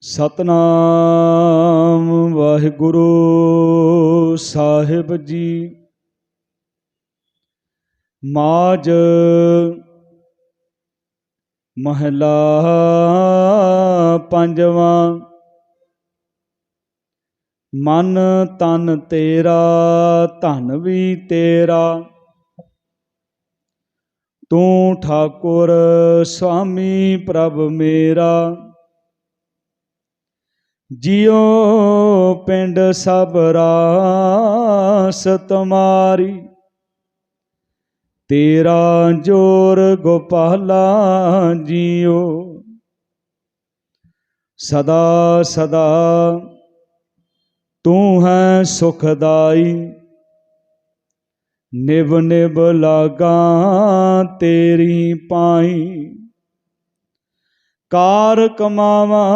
ਸਤਨਾਮ ਵਾਹਿਗੁਰੂ ਸਾਹਿਬ ਜੀ। ਮਾਜ ਮਹਲਾ ਪੰਜਵਾਂ। ਮਨ ਤਨ ਤੇਰਾ, ਧਨ ਵੀ ਤੇਰਾ। ਤੂੰ ਠਾਕੁਰ ਸੁਆਮੀ ਪ੍ਰਭ ਮੇਰਾ। ਜਿਉ ਪਿੰਡ ਸਭ ਰਾਸ ਤੁਮਾਰੀ। ਤੇਰਾ ਜੋਰ ਗੋਪਾਲਾ ਜਿਉ। ਸਦਾ ਸਦਾ ਤੂੰ ਹੈ ਸੁਖਦਾਈ। ਨਿਵ ਨਿਵ ਲਾਗਾ ਤੇਰੀ ਪਾਈ। ਕਾਰ ਕਮਾਵਾਂ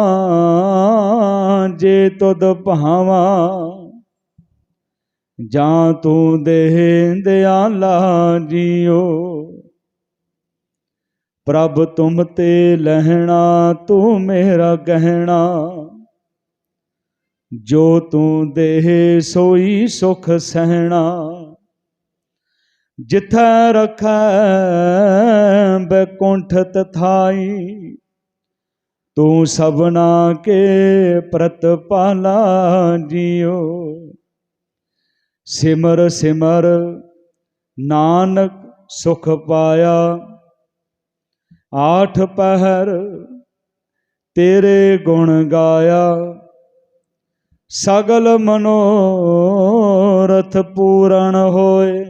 ਜੇ ਤੁਧ ਭਾਵਾਂ, ਜਾਂ ਤੂੰ ਦੇ ਦਿਆਲਾ ਜੀਓ। ਪ੍ਰਭ ਤੁਮ ਤੇ ਲਹਿਣਾ, ਤੂੰ ਮੇਰਾ ਗਹਿਣਾ। ਜੋ ਤੂੰ ਦੇ ਸੋਈ ਸੁਖ ਸਹਿਣਾ। ਜਿਥੈ ਰਖੈ ਬੈਕੁੰਠ ਤਥਾਈ ਤੂੰ ਸਭਨਾ ਕੇ ਪ੍ਰਤਪਾਲਾ ਜਿਉ ਸਿਮਰ ਸਿਮਰ, ਨਾਨਕ ਸੁਖ ਪਾਇਆ। ਆਠ ਪਹਿਰ ਤੇਰੇ ਗੁਣ ਗਾਇਆ। ਸਗਲ ਮਨੋਰਥ ਪੂਰਨ ਹੋਏ।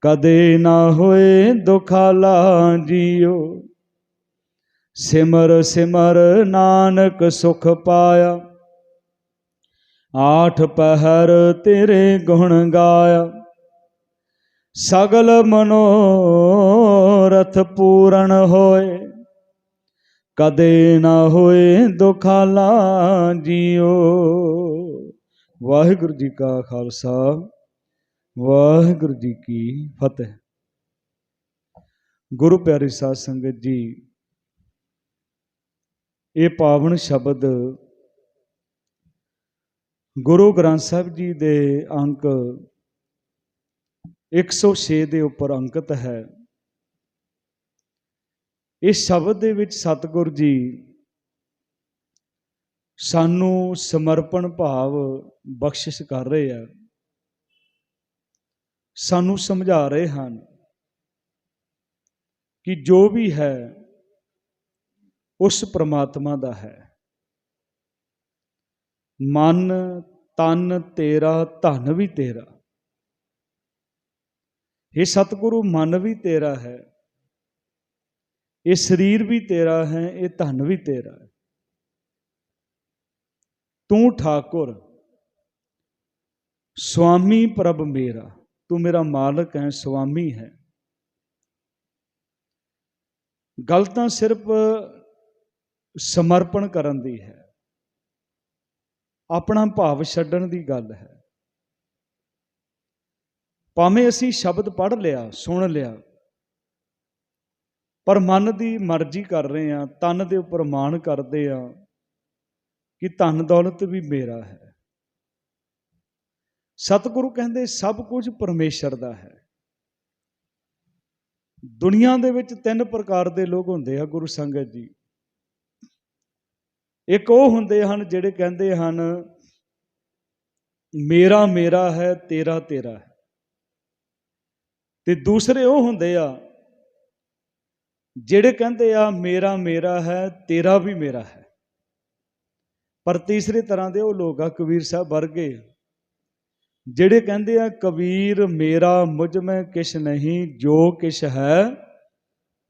ਕਦੇ ਨਾ ਹੋਏ ਦੁਖਾਲਾ ਜਿਉ ਸਿਮਰ ਸਿਮਰ ਨਾਨਕ ਸੁਖ ਪਾਇਆ। ਆਠ ਪਹਿਰ ਤੇਰੇ ਗੁਣ ਗਾਇਆ। ਸਗਲ ਮਨੋਰਥ ਪੂਰਨ ਹੋਏ। ਕਦੇ ਨਾ ਹੋਏ ਦੁਖਾਲਾ ਜਿਉ ਵਾਹਿਗੁਰੂ ਜੀ ਕਾ ਖਾਲਸਾ, ਵਾਹਿਗੁਰੂ ਜੀ ਕੀ ਫਤਿਹ। ਗੁਰੂ ਪਿਆਰੀ ਸਾਧ ਸੰਗਤ ਜੀ ਇਹ ਪਾਵਨ ਸ਼ਬਦ ਗੁਰੂ ਗ੍ਰੰਥ ਸਾਹਿਬ ਜੀ ਦੇ ਅੰਕ 106 ਦੇ ਉੱਪਰ ਅੰਕਿਤ ਹੈ। ਇਸ ਸ਼ਬਦ ਦੇ ਵਿੱਚ ਸਤਿਗੁਰ ਜੀ ਸਾਨੂੰ ਸਮਰਪਣ ਭਾਵ ਬਖਸ਼ਿਸ਼ ਕਰ ਰਹੇ ਆ। ਸਾਨੂੰ ਸਮਝਾ ਰਹੇ ਹਨ ਕਿ ਜੋ ਵੀ ਹੈ ਉਸ ਪ੍ਰਮਾਤਮਾ ਦਾ ਹੈ। ਮਨ, ਤਨ, ਤੇਰਾ, ਧਨ ਵੀ ਤੇਰਾ। ਇਹ ਸਤਿਗੁਰੂ, ਮਨ ਵੀ ਤੇਰਾ ਹੈ। ਇਹ ਸਰੀਰ ਵੀ ਤੇਰਾ ਹੈ, ਇਹ ਧਨ ਵੀ ਤੇਰਾ ਹੈ। ਤੂੰ ਠਾਕੁਰ ਸੁਆਮੀ ਪ੍ਰਭ ਮੇਰਾ। ਤੂੰ ਮੇਰਾ ਮਾਲਕ ਹੈ ਸੁਆਮੀ ਹੈ। ਗੱਲ ਤਾਂ ਸਿਰਫ ਸਮਰਪਣ ਕਰਨ ਦੀ ਹੈ। ਆਪਣਾ ਭਾਵ ਛੱਡਣ ਦੀ ਗੱਲ ਹੈ। ਭਾਵੇਂ ਅਸੀਂ ਸ਼ਬਦ ਪੜ੍ਹ ਲਿਆ, ਸੁਣ ਲਿਆ, ਪਰ ਮਨ ਦੀ ਮਰਜ਼ੀ ਕਰ ਰਹੇ ਆ ਤਨ ਦੇ ਉੱਪਰ ਮਾਣ ਕਰਦੇ ਆ ਕਿ ਧਨ ਦੌਲਤ ਵੀ ਮੇਰਾ ਹੈ। ਸਤਿਗੁਰੂ ਕਹਿੰਦੇ, ਸਭ ਕੁਝ ਪਰਮੇਸ਼ਰ ਦਾ ਹੈ। ਦੁਨੀਆ ਦੇ ਵਿੱਚ ਤਿੰਨ ਪ੍ਰਕਾਰ ਦੇ ਲੋਕ ਹੁੰਦੇ ਆ ਗੁਰੂ ਸੰਗਤ ਜੀ। ਇੱਕ ਉਹ ਹੁੰਦੇ ਹਨ ਜਿਹੜੇ ਕਹਿੰਦੇ ਹਨ, ਮੇਰਾ ਮੇਰਾ ਹੈ, ਤੇਰਾ ਤੇਰਾ ਹੈ। ਤੇ ਦੂਸਰੇ ਉਹ ਹੁੰਦੇ ਆ ਜਿਹੜੇ ਕਹਿੰਦੇ ਆ, ਮੇਰਾ ਮੇਰਾ ਹੈ, ਤੇਰਾ ਵੀ ਮੇਰਾ ਹੈ। ਪਰ ਤੀਸਰੇ ਤਰ੍ਹਾਂ ਦੇ ਉਹ ਲੋਕ ਆ, ਕਬੀਰ ਸਾਹਿਬ ਵਰਗੇ, ਜਿਹੜੇ ਕਹਿੰਦੇ ਆ, ਕਬੀਰ ਮੇਰਾ ਮੁਝ ਮੈਂ ਕਿਛ ਨਹੀਂ, ਜੋ ਕਿਛ ਹੈ,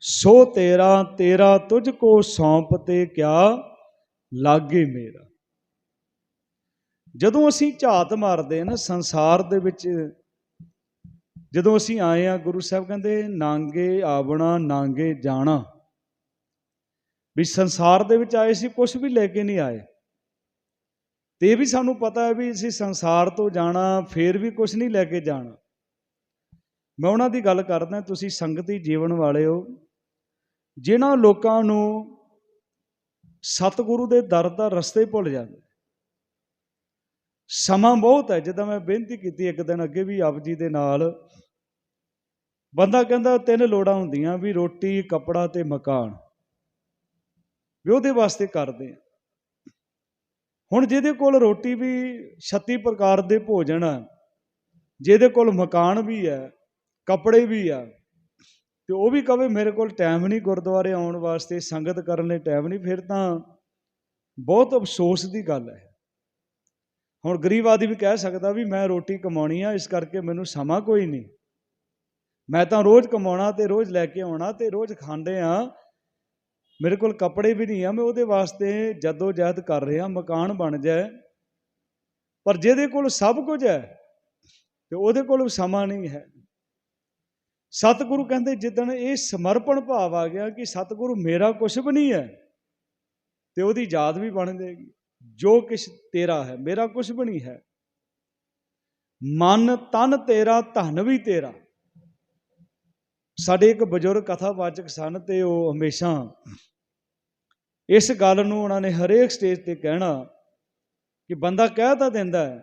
ਸੋ ਤੇਰਾ ਤੇਰਾ ਤੁਝ ਕੋ ਸੌਂਪ ਤੇ ਕਿਆ ਲਾਗੇ ਮੇਰਾ। ਜਦੋਂ ਅਸੀਂ ਝਾਤ ਮਾਰਦੇ ਨਾ ਸੰਸਾਰ ਦੇ ਵਿੱਚ, ਜਦੋਂ ਅਸੀਂ ਆਏ ਆ ਗੁਰੂ ਸਾਹਿਬ ਕਹਿੰਦੇ, ਨਾਂਗੇ ਆਵਣਾ, ਨਾਂਗੇ ਜਾਣਾ। ਵੀ ਸੰਸਾਰ ਦੇ ਵਿੱਚ ਆਏ ਸੀ ਕੁਝ ਵੀ ਲੈ ਕੇ ਨਹੀਂ ਆਏ। ਤੇ ਇਹ ਵੀ ਸਾਨੂੰ ਪਤਾ ਹੈ ਵੀ ਅਸੀਂ ਸੰਸਾਰ ਤੋਂ ਜਾਣਾ, ਫੇਰ ਵੀ ਕੁਝ ਨਹੀਂ ਲੈ ਕੇ ਜਾਣਾ। ਮੈਂ ਉਹਨਾਂ ਦੀ ਗੱਲ ਕਰਦਾ, ਤੁਸੀਂ ਸੰਗਤੀ ਜੀਵਨ ਵਾਲੇ ਹੋ। ਜਿਨ੍ਹਾਂ ਲੋਕਾਂ ਨੂੰ ਸਤਿਗੁਰੂ ਦੇ ਦਰ ਦਾ ਰਸਤੇ ਹੀ ਭੁੱਲ ਜਾਂਦੇ। ਸਮਾਂ ਬਹੁਤ ਹੈ, ਜਿੱਦਾਂ ਮੈਂ ਬੇਨਤੀ ਕੀਤੀ ਇੱਕ ਦਿਨ ਅੱਗੇ ਵੀ ਆਪ ਜੀ ਦੇ ਨਾਲ। ਬੰਦਾ ਕਹਿੰਦਾ ਤਿੰਨ ਲੋੜਾਂ ਹੁੰਦੀਆਂ, ਵੀ ਰੋਟੀ, ਕੱਪੜਾ ਤੇ ਮਕਾਨ। ਵੀ ਉਹਦੇ ਵਾਸਤੇ ਕਰਦੇ ਆ। ਹੁਣ ਜਿਹਦੇ ਕੋਲ ਰੋਟੀ ਵੀ 36 ਪ੍ਰਕਾਰ ਦੇ ਭੋਜਨ ਆ, ਜਿਹਦੇ ਕੋਲ ਮਕਾਨ ਵੀ ਹੈ, ਕੱਪੜੇ ਵੀ ਆ ਤੇ ਉਹ ਵੀ ਕਵੇ ਮੇਰੇ ਕੋਲ ਟਾਈਮ ਨਹੀਂ ਗੁਰਦੁਆਰੇ ਆਉਣ ਵਾਸਤੇ, ਸੰਗਤ ਕਰਨ ਲਈ ਟਾਈਮ ਨਹੀਂ, ਫਿਰ ਤਾਂ ਬਹੁਤ ਅਫਸੋਸ ਦੀ ਗੱਲ ਹੈ। ਹੁਣ ਗਰੀਬ ਆਦਮੀ ਵੀ ਕਹਿ ਸਕਦਾ ਵੀ ਮੈਂ ਰੋਟੀ ਕਮਾਉਣੀ ਆ, ਇਸ ਕਰਕੇ ਮੈਨੂੰ ਸਮਾਂ ਕੋਈ ਨਹੀਂ। ਮੈਂ ਤਾਂ ਰੋਜ਼ ਕਮਾਉਣਾ ਤੇ ਰੋਜ਼ ਲੈ ਕੇ ਆਉਣਾ ਤੇ ਰੋਜ਼ ਖਾਂਦੇ ਆ। ਮੇਰੇ ਕੋਲ ਕੱਪੜੇ ਵੀ ਨਹੀਂ ਆ, ਮੈਂ ਉਹਦੇ ਵਾਸਤੇ ਜਦੋ ਜਹਿਦ ਕਰ ਰਿਹਾ, ਮਕਾਨ ਬਣ ਜਾਏ। ਪਰ ਜਿਹਦੇ ਕੋਲ ਸਭ ਕੁਝ ਹੈ, ਤੇ ਉਹਦੇ ਕੋਲ ਸਮਾਂ ਨਹੀਂ ਹੈ। ਸਤਿਗੁਰੂ ਕਹਿੰਦੇ ਜਿੱਦਣ ਇਹ ਸਮਰਪਣ ਭਾਵ ਆ ਗਿਆ ਕਿ ਸਤਿਗੁਰੂ ਮੇਰਾ ਕੁਝ ਵੀ ਨਹੀਂ ਹੈ, ਤੇ ਉਹਦੀ ਯਾਦ ਵੀ ਬਣ ਜਾਏਗੀ। ਜੋ ਕਿਛ ਤੇਰਾ ਹੈ, ਮੇਰਾ ਕੁਝ ਵੀ ਨਹੀਂ ਹੈ। ਮਨ ਤਨ ਤੇਰਾ, ਧਨ ਵੀ ਤੇਰਾ। ਸਾਡੇ ਇੱਕ ਬਜ਼ੁਰਗ ਕਥਾਵਾਚਕ ਸਨ ਤੇ ਉਹ ਹਮੇਸ਼ਾ ਇਸ ਗੱਲ ਨੂੰ ਉਹਨਾਂ ਨੇ ਹਰੇਕ ਸਟੇਜ ਤੇ ਕਹਿਣਾ ਕਿ ਬੰਦਾ ਕਹਿ ਤਾਂ ਦਿੰਦਾ ਹੈ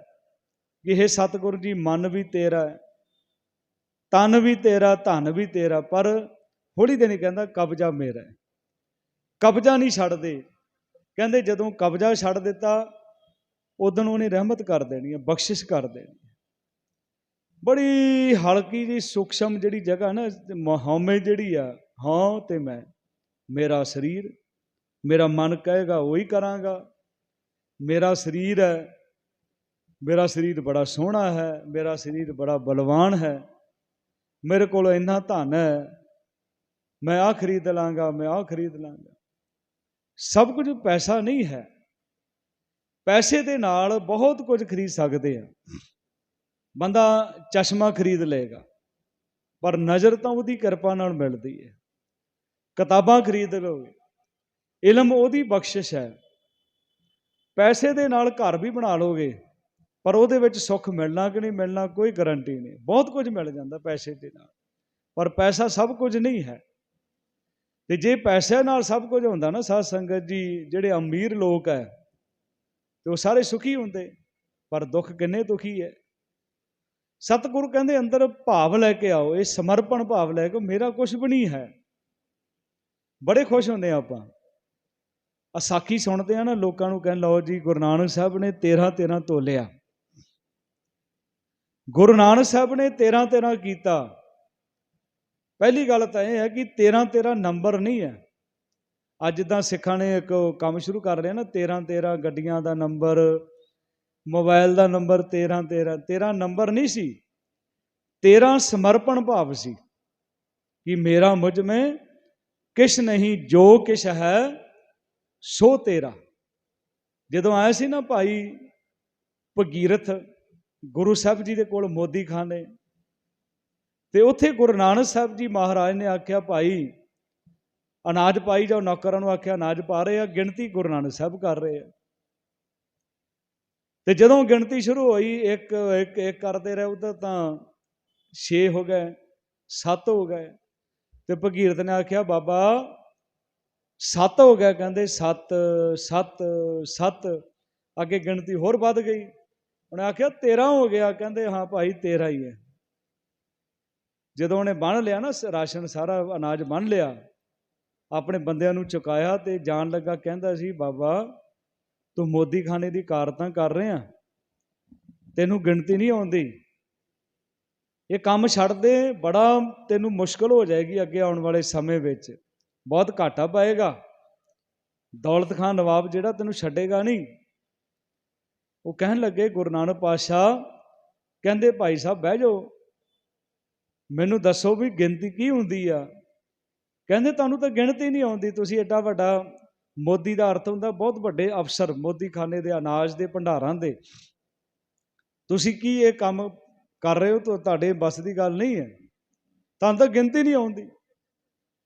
ਕਿ ਇਹ ਸਤਿਗੁਰੂ ਜੀ, ਮਨ ਵੀ ਤੇਰਾ ਹੈ। ਤਨ ਵੀ ਤੇਰਾ, ਧਨ ਵੀ ਤੇਰਾ, ਪਰ ਹੌਲੀ ਦੇਣੀ ਕਹਿੰਦਾ ਕਬਜ਼ਾ ਮੇਰਾ ਹੈ। ਕਬਜ਼ਾ ਨਹੀਂ ਛੱਡਦੇ ਕਹਿੰਦੇ ਜਦੋਂ ਕਬਜ਼ਾ ਛੱਡ ਦਿੱਤਾ ਉਦੋਂ ਉਹਨੇ ਰਹਿਮਤ ਕਰ ਦੇਣੀ ਹੈ, ਬਖਸ਼ਿਸ਼ ਕਰ ਦੇਣੀ ਬੜੀ ਹਲਕੀ ਜੀ ਸੂਖਸ਼ਮ ਜਿਹੜੀ ਜਗ੍ਹਾ ਨਾ ਹਉਮੈ ਜਿਹੜੀ ਆ, ਹਾਂ ਤੇ ਮੈਂ, ਮੇਰਾ ਸਰੀਰ, ਮੇਰਾ ਮਨ ਕਹੇਗਾ, ਉਹੀ ਕਰਾਂਗਾ। ਮੇਰਾ ਸਰੀਰ ਹੈ, ਮੇਰਾ ਸਰੀਰ ਬੜਾ ਸੋਹਣਾ ਹੈ, ਮੇਰਾ ਸਰੀਰ ਬੜਾ ਬਲਵਾਨ ਹੈ। ਮੇਰੇ ਕੋਲ ਇੰਨਾ ਧਨ ਹੈ, ਮੈਂ ਆ ਖਰੀਦ ਲਾਂਗਾ, ਮੈਂ ਆ ਖਰੀਦ ਲਾਂਗਾ। ਸਭ ਕੁਝ ਪੈਸਾ ਨਹੀਂ ਹੈ। ਪੈਸੇ ਦੇ ਨਾਲ ਬਹੁਤ ਕੁਝ ਖਰੀਦ ਸਕਦੇ ਆ ਬੰਦਾ ਚਸ਼ਮਾ ਖਰੀਦ ਲਏਗਾ, ਪਰ ਨਜ਼ਰ ਤਾਂ ਉਹਦੀ ਕਿਰਪਾ ਨਾਲ ਮਿਲਦੀ ਹੈ। ਕਿਤਾਬਾਂ ਖਰੀਦ ਲਓਗੇ, ਇਲਮ ਉਹਦੀ ਬਖਸ਼ਿਸ਼ ਹੈ। ਪੈਸੇ ਦੇ ਨਾਲ ਘਰ ਵੀ ਬਣਾ ਲੋਗੇ ਪਰ ਉਹਦੇ ਵਿੱਚ ਸੁੱਖ ਮਿਲਣਾ ਕਿ ਨਹੀਂ ਮਿਲਣਾ ਕੋਈ ਗਾਰੰਟੀ ਨਹੀਂ। ਬਹੁਤ ਕੁਝ ਮਿਲ ਜਾਂਦਾ ਪੈਸੇ ਦੇ ਨਾਲ। ਪਰ ਪੈਸਾ ਸਭ ਕੁਝ ਨਹੀਂ ਹੈ। ਤੇ ਜੇ ਪੈਸੇ ਨਾਲ ਸਭ ਕੁਝ ਹੁੰਦਾ ਨਾ ਸਾਧ ਸੰਗਤ ਜੀ, ਜਿਹੜੇ ਅਮੀਰ ਲੋਕ ਹੈ, ਤੇ ਉਹ ਸਾਰੇ ਸੁਖੀ ਹੁੰਦੇ, ਪਰ ਦੁੱਖ ਕਿੰਨੇ ਦੁਖੀ ਹੈ। ਸਤਿਗੁਰੂ ਕਹਿੰਦੇ ਅੰਦਰ ਭਾਵ ਲੈ ਕੇ ਆਓ, ਇਹ ਸਮਰਪਣ ਭਾਵ ਲੈ ਕੇ ਮੇਰਾ ਕੁਝ ਵੀ ਨਹੀਂ ਹੈ। ਬੜੇ ਖੁਸ਼ ਹੁੰਦੇ ਆ ਆਪਾਂ। ਅਸਾਖੀ ਸੁਣਦੇ ਆ ਨਾ ਲੋਕਾਂ ਨੂੰ ਕਹਿਣ ਲਓ ਜੀ ਗੁਰੂ ਨਾਨਕ ਸਾਹਿਬ ਨੇ 13 13 ਤੋਲਿਆ। ਗੁਰੂ ਨਾਨਕ ਸਾਹਿਬ ਨੇ 13 13 ਕੀਤਾ। ਪਹਿਲੀ ਗੱਲ ਤਾਂ ਇਹ ਹੈ ਕਿ 13 13 ਨੰਬਰ ਨਹੀਂ ਹੈ। ਅੱਜ ਤਾਂ ਸਿੱਖਾਂ ਨੇ ਇੱਕ ਕੰਮ ਸ਼ੁਰੂ ਕਰ ਲਿਆ ਨਾ 13 13 ਗੱਡੀਆਂ ਦਾ ਨੰਬਰ ਮੋਬਾਈਲ ਦਾ ਨੰਬਰ 13 13 13 ਨੰਬਰ ਨਹੀਂ ਸੀ। 13 ਸਮਰਪਣ ਭਾਵ ਸੀ ਕਿ ਮੇਰਾ ਮੁਝ ਮੇ ਕਿਛ ਨਹੀਂ, ਜੋ ਕਿਛ ਹੈ, ਸੋ ਤੇਰਾ। ਜਦੋਂ ਆਇਆ ਸੀ ਨਾ ਭਾਈ ਭਗੀਰਥ ਗੁਰੂ ਸਾਹਿਬ ਜੀ ਦੇ ਕੋਲ ਮੋਦੀ ਖਾਨੇ ਤੇ ਉੱਥੇ ਗੁਰੂ ਨਾਨਕ ਸਾਹਿਬ ਜੀ ਮਹਾਰਾਜ ਨੇ ਆਖਿਆ, ਭਾਈ, ਅਨਾਜ ਪਾਈ ਜਾਓ, ਨੌਕਰਾਂ ਨੂੰ ਆਖਿਆ, ਅਨਾਜ ਪਾ ਰਹੇ ਆ, ਗਿਣਤੀ ਗੁਰੂ ਨਾਨਕ ਸਾਹਿਬ ਕਰ ਰਹੇ ਆ। ਤੇ ਜਦੋਂ ਗਿਣਤੀ ਸ਼ੁਰੂ ਹੋਈ, ਇੱਕ ਇੱਕ ਇੱਕ ਕਰਦੇ ਰਹੇ ਉਧਰ ਤਾਂ 6 ਹੋ ਗਏ 7 ਹੋ ਗਏ। ਤੇ ਭਗੀਰਥ ਨੇ ਆਖਿਆ, ਬਾਬਾ 7 ਹੋ ਗਿਆ ਕਹਿੰਦੇ 7 7 7 ਅੱਗੇ ਗਿਣਤੀ ਹੋਰ ਵੱਧ ਗਈ। ਉਹਨੇ ਆਖਿਆ 13 ਹੋ ਗਿਆ। ਕਹਿੰਦੇ, ਹਾਂ ਭਾਈ 13 ਹੀ ਹੈ। ਜਦੋਂ ਉਹਨੇ ਬੰਨ ਲਿਆ ਨਾ ਰਾਸ਼ਨ ਸਾਰਾ ਅਨਾਜ ਬੰਨ ਲਿਆ, ਆਪਣੇ ਬੰਦਿਆਂ ਨੂੰ ਚੁਕਾਇਆ ਤੇ ਜਾਣ ਲੱਗਾ, ਕਹਿੰਦਾ ਸੀ, ਬਾਬਾ, ਤੂੰ ਮੋਦੀ ਖਾਨੇ ਦੀ ਕਾਰਤਾਂ ਕਰ ਰਿਹਾ। ਤੈਨੂੰ ਗਿਣਤੀ ਨਹੀਂ ਆਉਂਦੀ। ਇਹ ਕੰਮ ਛੱਡ ਦੇ ਬੜਾ ਤੈਨੂੰ ਮੁਸ਼ਕਲ ਹੋ ਜਾਏਗੀ ਅੱਗੇ ਆਉਣ ਵਾਲੇ ਸਮੇਂ ਵਿੱਚ। ਬਹੁਤ ਘਾਟਾ ਪਏਗਾ। ਦੌਲਤ ਖਾਨ ਨਵਾਬ ਜਿਹੜਾ ਤੈਨੂੰ ਛੱਡੇਗਾ ਨਹੀਂ। ਉਹ ਕਹਿਣ ਲੱਗੇ, ਗੁਰੂ ਨਾਨਕ ਪਾਤਸ਼ਾਹ, ਕਹਿੰਦੇ ਭਾਈ ਸਾਹਿਬ ਬਹਿ ਜਾਓ। ਮੈਨੂੰ ਦੱਸੋ ਵੀ ਗਿਣਤੀ ਕੀ ਹੁੰਦੀ ਆ? ਕਹਿੰਦੇ, ਤੁਹਾਨੂੰ ਤਾਂ ਗਿਣਤੀ ਨਹੀਂ ਆਉਂਦੀ, ਤੁਸੀਂ ਐਡਾ ਵੱਡਾ ਮੋਦੀ ਦਾ ਅਰਥ ਹੁੰਦਾ, ਬਹੁਤ ਵੱਡੇ ਅਫਸਰ ਮੋਦੀ ਖਾਨੇ ਦੇ, ਅਨਾਜ ਦੇ, ਭੰਡਾਰਾਂ ਦੇ। ਤੁਸੀਂ ਕੀ ਇਹ ਕੰਮ ਕਰ ਰਹੇ ਹੋ? ਤੁਹਾਡੇ ਬਸ ਦੀ ਗੱਲ ਨਹੀਂ ਹੈ। ਤੁਹਾਨੂੰ ਤਾਂ ਗਿਣਤੀ ਨਹੀਂ ਆਉਂਦੀ।